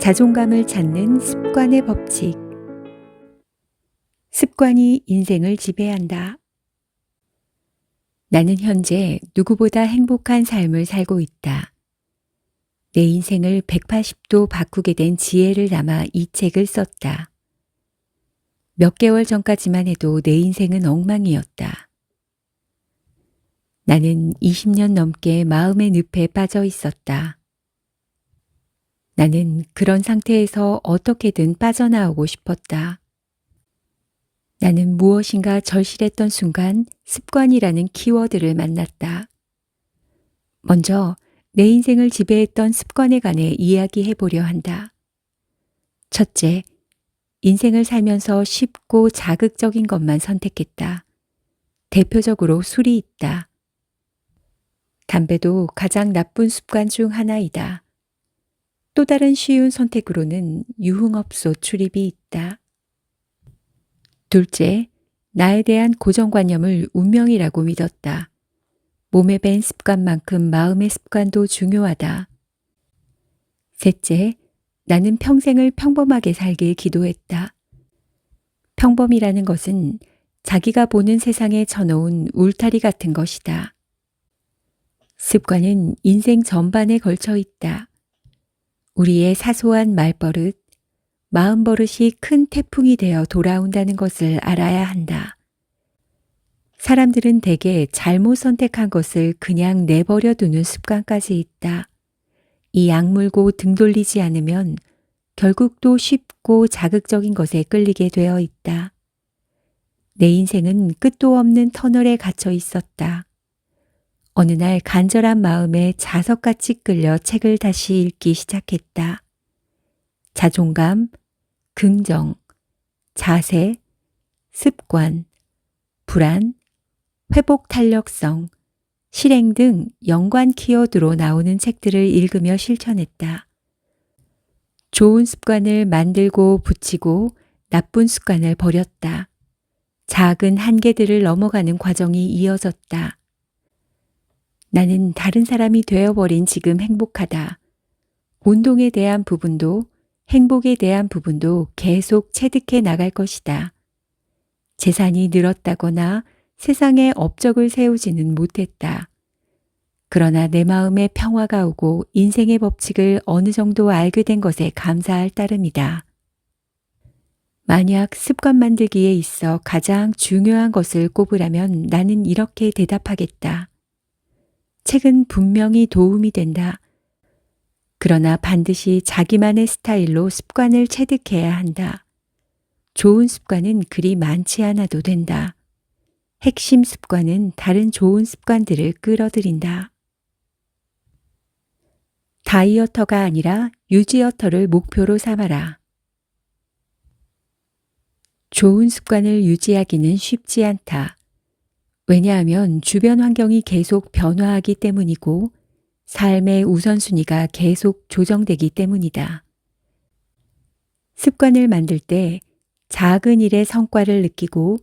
자존감을 찾는 습관의 법칙. 습관이 인생을 지배한다. 나는 현재 누구보다 행복한 삶을 살고 있다. 내 인생을 180도 바꾸게 된 지혜를 담아 이 책을 썼다. 몇 개월 전까지만 해도 내 인생은 엉망이었다. 나는 20년 넘게 마음의 늪에 빠져 있었다. 나는 그런 상태에서 어떻게든 빠져나오고 싶었다. 나는 무엇인가 절실했던 순간 습관이라는 키워드를 만났다. 먼저 내 인생을 지배했던 습관에 관해 이야기해 보려 한다. 첫째, 인생을 살면서 쉽고 자극적인 것만 선택했다. 대표적으로 술이 있다. 담배도 가장 나쁜 습관 중 하나이다. 또 다른 쉬운 선택으로는 유흥업소 출입이 있다. 둘째, 나에 대한 고정관념을 운명이라고 믿었다. 몸에 밴 습관만큼 마음의 습관도 중요하다. 셋째, 나는 평생을 평범하게 살길 기도했다. 평범이라는 것은 자기가 보는 세상에 쳐놓은 울타리 같은 것이다. 습관은 인생 전반에 걸쳐 있다. 우리의 사소한 말버릇, 마음버릇이 큰 태풍이 되어 돌아온다는 것을 알아야 한다. 사람들은 대개 잘못 선택한 것을 그냥 내버려 두는 습관까지 있다. 이 악물고 등 돌리지 않으면 결국 또 쉽고 자극적인 것에 끌리게 되어 있다. 내 인생은 끝도 없는 터널에 갇혀 있었다. 어느 날 간절한 마음에 자석같이 끌려 책을 다시 읽기 시작했다. 자존감, 긍정, 자세, 습관, 불안, 회복 탄력성, 실행 등 연관 키워드로 나오는 책들을 읽으며 실천했다. 좋은 습관을 만들고 붙이고 나쁜 습관을 버렸다. 작은 한계들을 넘어가는 과정이 이어졌다. 나는 다른 사람이 되어버린 지금 행복하다. 운동에 대한 부분도 행복에 대한 부분도 계속 체득해 나갈 것이다. 재산이 늘었다거나 세상에 업적을 세우지는 못했다. 그러나 내 마음에 평화가 오고 인생의 법칙을 어느 정도 알게 된 것에 감사할 따름이다. 만약 습관 만들기에 있어 가장 중요한 것을 꼽으라면 나는 이렇게 대답하겠다. 책은 분명히 도움이 된다. 그러나 반드시 자기만의 스타일로 습관을 체득해야 한다. 좋은 습관은 그리 많지 않아도 된다. 핵심 습관은 다른 좋은 습관들을 끌어들인다. 다이어터가 아니라 유지어터를 목표로 삼아라. 좋은 습관을 유지하기는 쉽지 않다. 왜냐하면 주변 환경이 계속 변화하기 때문이고 삶의 우선순위가 계속 조정되기 때문이다. 습관을 만들 때 작은 일의 성과를 느끼고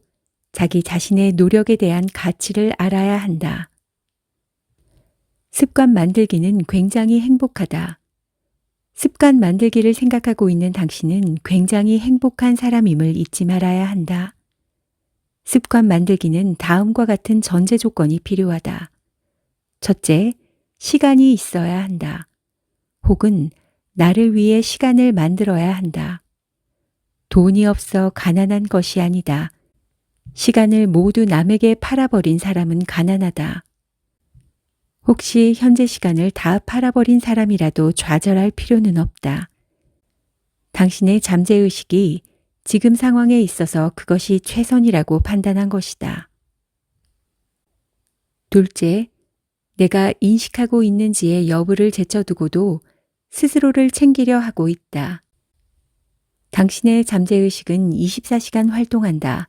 자기 자신의 노력에 대한 가치를 알아야 한다. 습관 만들기는 굉장히 행복하다. 습관 만들기를 생각하고 있는 당신은 굉장히 행복한 사람임을 잊지 말아야 한다. 습관 만들기는 다음과 같은 전제 조건이 필요하다. 첫째, 시간이 있어야 한다. 혹은 나를 위해 시간을 만들어야 한다. 돈이 없어 가난한 것이 아니다. 시간을 모두 남에게 팔아버린 사람은 가난하다. 혹시 현재 시간을 다 팔아버린 사람이라도 좌절할 필요는 없다. 당신의 잠재의식이 지금 상황에 있어서 그것이 최선이라고 판단한 것이다. 둘째, 내가 인식하고 있는지의 여부를 제쳐두고도 스스로를 챙기려 하고 있다. 당신의 잠재의식은 24시간 활동한다.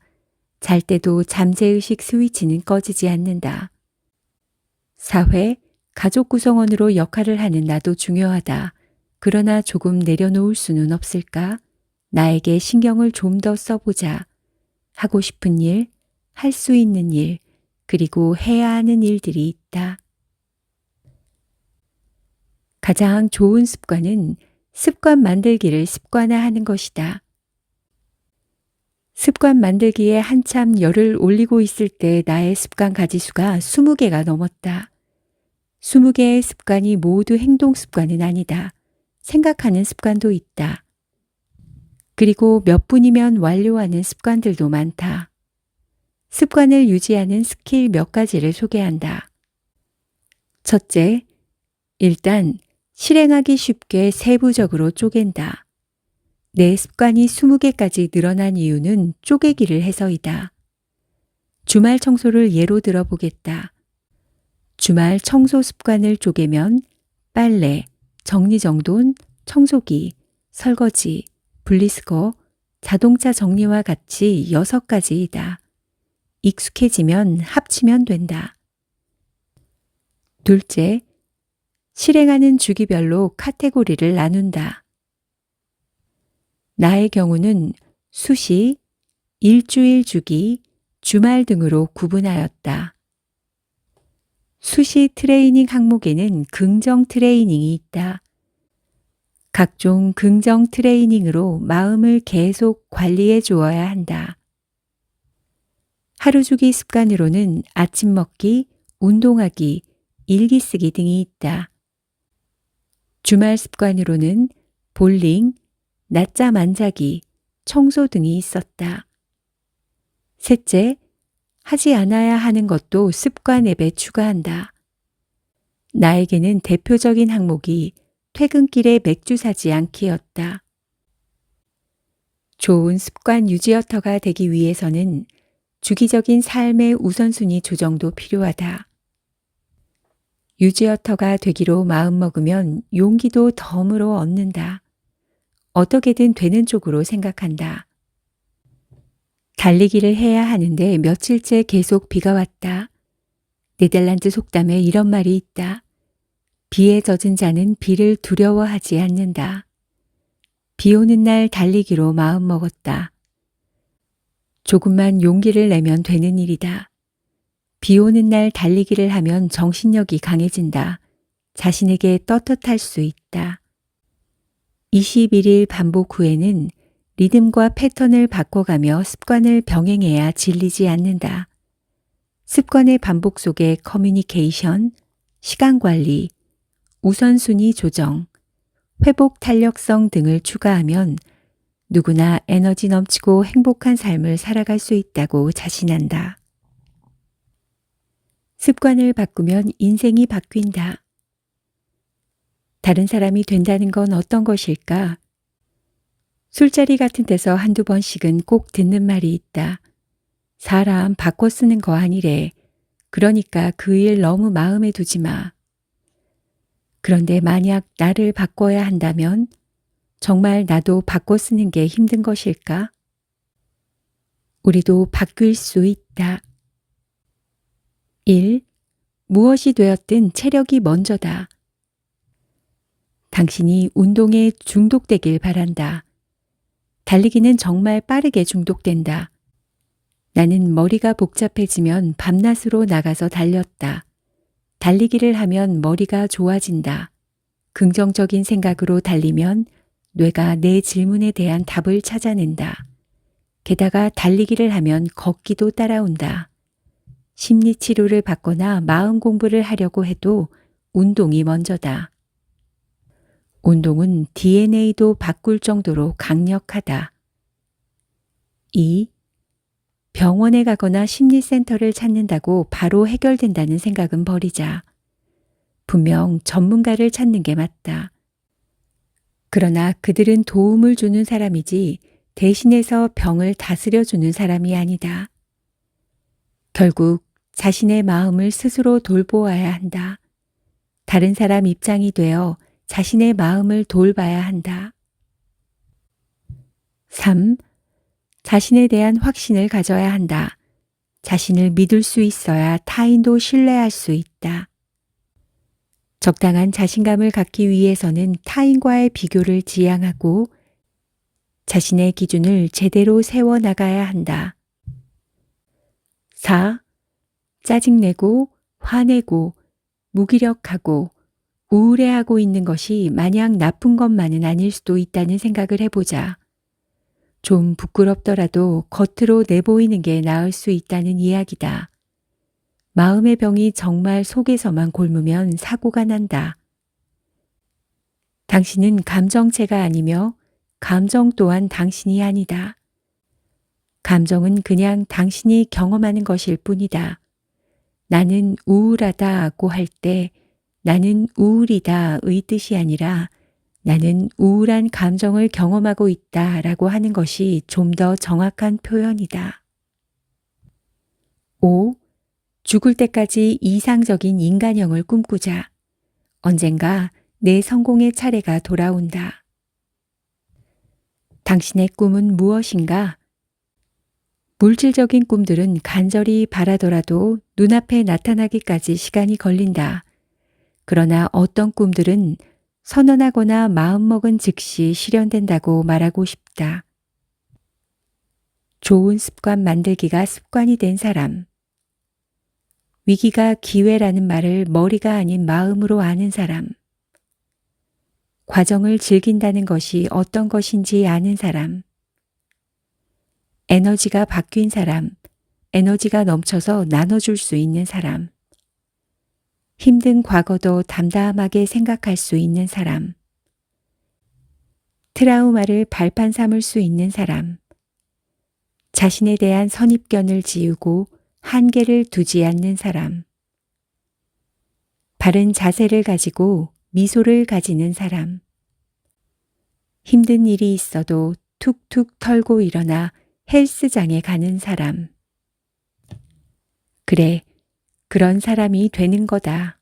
잘 때도 잠재의식 스위치는 꺼지지 않는다. 사회, 가족 구성원으로 역할을 하는 나도 중요하다. 그러나 조금 내려놓을 수는 없을까? 나에게 신경을 좀 더 써보자. 하고 싶은 일, 할 수 있는 일, 그리고 해야 하는 일들이 있다. 가장 좋은 습관은 습관 만들기를 습관화하는 것이다. 습관 만들기에 한참 열을 올리고 있을 때 나의 습관 가지수가 20개가 넘었다. 20개의 습관이 모두 행동 습관은 아니다. 생각하는 습관도 있다. 그리고 몇 분이면 완료하는 습관들도 많다. 습관을 유지하는 스킬 몇 가지를 소개한다. 첫째, 일단 실행하기 쉽게 세부적으로 쪼갠다. 내 습관이 20개까지 늘어난 이유는 쪼개기를 해서이다. 주말 청소를 예로 들어보겠다. 주말 청소 습관을 쪼개면 빨래, 정리정돈, 청소기, 설거지, 분리수거, 자동차 정리와 같이 여섯 가지이다. 익숙해지면 합치면 된다. 둘째, 실행하는 주기별로 카테고리를 나눈다. 나의 경우는 수시, 일주일 주기, 주말 등으로 구분하였다. 수시 트레이닝 항목에는 긍정 트레이닝이 있다. 각종 긍정 트레이닝으로 마음을 계속 관리해 주어야 한다. 하루 주기 습관으로는 아침 먹기, 운동하기, 일기 쓰기 등이 있다. 주말 습관으로는 볼링, 낮잠 안 자기, 청소 등이 있었다. 셋째, 하지 않아야 하는 것도 습관 앱에 추가한다. 나에게는 대표적인 항목이 퇴근길에 맥주 사지 않기였다. 좋은 습관 유지어터가 되기 위해서는 주기적인 삶의 우선순위 조정도 필요하다. 유지어터가 되기로 마음먹으면 용기도 덤으로 얻는다. 어떻게든 되는 쪽으로 생각한다. 달리기를 해야 하는데 며칠째 계속 비가 왔다. 네덜란드 속담에 이런 말이 있다. 비에 젖은 자는 비를 두려워하지 않는다. 비 오는 날 달리기로 마음먹었다. 조금만 용기를 내면 되는 일이다. 비 오는 날 달리기를 하면 정신력이 강해진다. 자신에게 떳떳할 수 있다. 21일 반복 후에는 리듬과 패턴을 바꿔가며 습관을 병행해야 질리지 않는다. 습관의 반복 속에 커뮤니케이션, 시간 관리, 우선순위 조정, 회복 탄력성 등을 추가하면 누구나 에너지 넘치고 행복한 삶을 살아갈 수 있다고 자신한다. 습관을 바꾸면 인생이 바뀐다. 다른 사람이 된다는 건 어떤 것일까? 술자리 같은 데서 한두 번씩은 꼭 듣는 말이 있다. 사람 바꿔 쓰는 거 아니래. 그러니까 그 일 너무 마음에 두지 마. 그런데 만약 나를 바꿔야 한다면 정말 나도 바꿔 쓰는 게 힘든 것일까? 우리도 바뀔 수 있다. 1. 무엇이 되었든 체력이 먼저다. 당신이 운동에 중독되길 바란다. 달리기는 정말 빠르게 중독된다. 나는 머리가 복잡해지면 밤낮으로 나가서 달렸다. 달리기를 하면 머리가 좋아진다. 긍정적인 생각으로 달리면 뇌가 내 질문에 대한 답을 찾아낸다. 게다가 달리기를 하면 걷기도 따라온다. 심리 치료를 받거나 마음 공부를 하려고 해도 운동이 먼저다. 운동은 DNA도 바꿀 정도로 강력하다. 2. 병원에 가거나 심리센터를 찾는다고 바로 해결된다는 생각은 버리자. 분명 전문가를 찾는 게 맞다. 그러나 그들은 도움을 주는 사람이지 대신해서 병을 다스려 주는 사람이 아니다. 결국 자신의 마음을 스스로 돌보아야 한다. 다른 사람 입장이 되어 자신의 마음을 돌봐야 한다. 3. 자신에 대한 확신을 가져야 한다. 자신을 믿을 수 있어야 타인도 신뢰할 수 있다. 적당한 자신감을 갖기 위해서는 타인과의 비교를 지양하고 자신의 기준을 제대로 세워나가야 한다. 4. 짜증내고, 화내고, 무기력하고, 우울해하고 있는 것이 마냥 나쁜 것만은 아닐 수도 있다는 생각을 해보자. 좀 부끄럽더라도 겉으로 내보이는 게 나을 수 있다는 이야기다. 마음의 병이 정말 속에서만 곪으면 사고가 난다. 당신은 감정체가 아니며 감정 또한 당신이 아니다. 감정은 그냥 당신이 경험하는 것일 뿐이다. 나는 우울하다고 할 때 나는 우울이다의 뜻이 아니라 나는 우울한 감정을 경험하고 있다 라고 하는 것이 좀 더 정확한 표현이다. 5. 죽을 때까지 이상적인 인간형을 꿈꾸자. 언젠가 내 성공의 차례가 돌아온다. 당신의 꿈은 무엇인가? 물질적인 꿈들은 간절히 바라더라도 눈앞에 나타나기까지 시간이 걸린다. 그러나 어떤 꿈들은 선언하거나 마음먹은 즉시 실현된다고 말하고 싶다. 좋은 습관 만들기가 습관이 된 사람. 위기가 기회라는 말을 머리가 아닌 마음으로 아는 사람. 과정을 즐긴다는 것이 어떤 것인지 아는 사람. 에너지가 바뀐 사람, 에너지가 넘쳐서 나눠줄 수 있는 사람. 힘든 과거도 담담하게 생각할 수 있는 사람. 트라우마를 발판 삼을 수 있는 사람. 자신에 대한 선입견을 지우고 한계를 두지 않는 사람. 바른 자세를 가지고 미소를 가지는 사람. 힘든 일이 있어도 툭툭 털고 일어나 헬스장에 가는 사람. 그래, 그런 사람이 되는 거다.